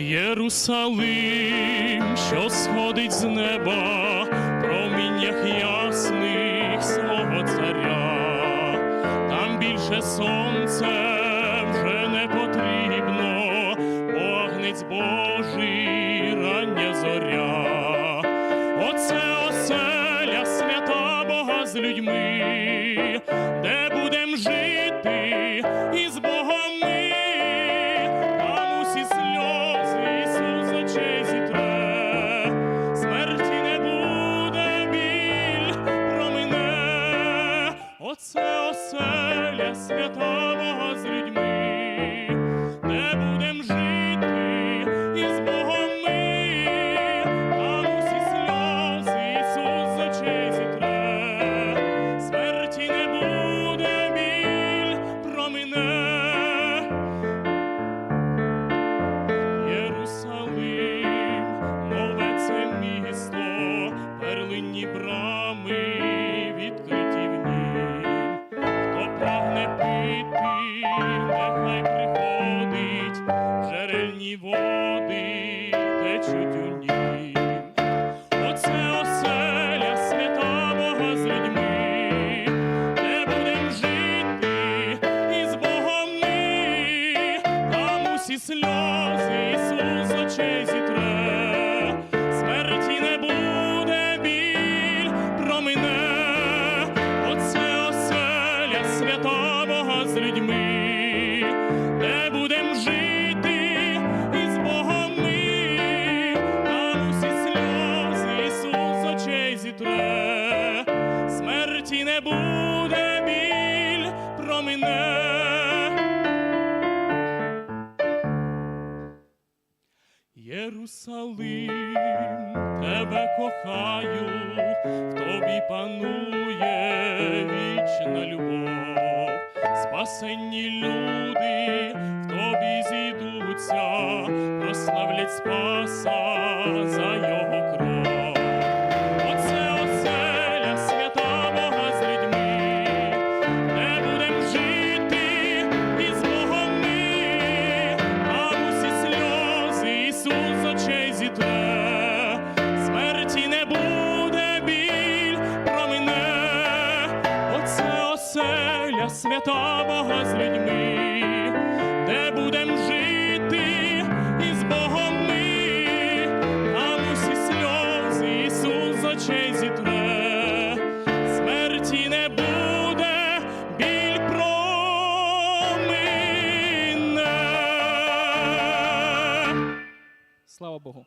Єрусалим, що сходить з неба, проміннях ясних свого царя, там більше сонце вже не потрібно, бо агнець Божий рання зоря. Оце оселя свята Бога з людьми, де оце оселя свята Бога з людьми, де будем жити із Богом ми, там усі сльози Ісус з зітре, смерті не буде, біль промине. Єрусалим, нове це місто, перлинні брами прагне пити, нехай приходить, джерельні води течуть у нім. Оце оселя свята Бога з людьми, де будем жити із Богом ми, там усі сльози з людьми, де будем жити із Богом ми, там усі сльози Ісус очей зітре, смерті не буде, біль промине. Єрусалим, тебе кохаю, в тобі панує вічна любов, спасенні люди в тобі зійдуться, прославлять Спаса за його кров. Оце оселя свята Бога з людьми, де будем жити із Богом ми, там усі сльози Ісус очей зітре, смерті не буде, біль промине, оце оселя свята Бога з людьми, де будем жити із Богом ми, там усі сльози Ісус з очей зітре, смерті не буде, біль промине. Слава Богу.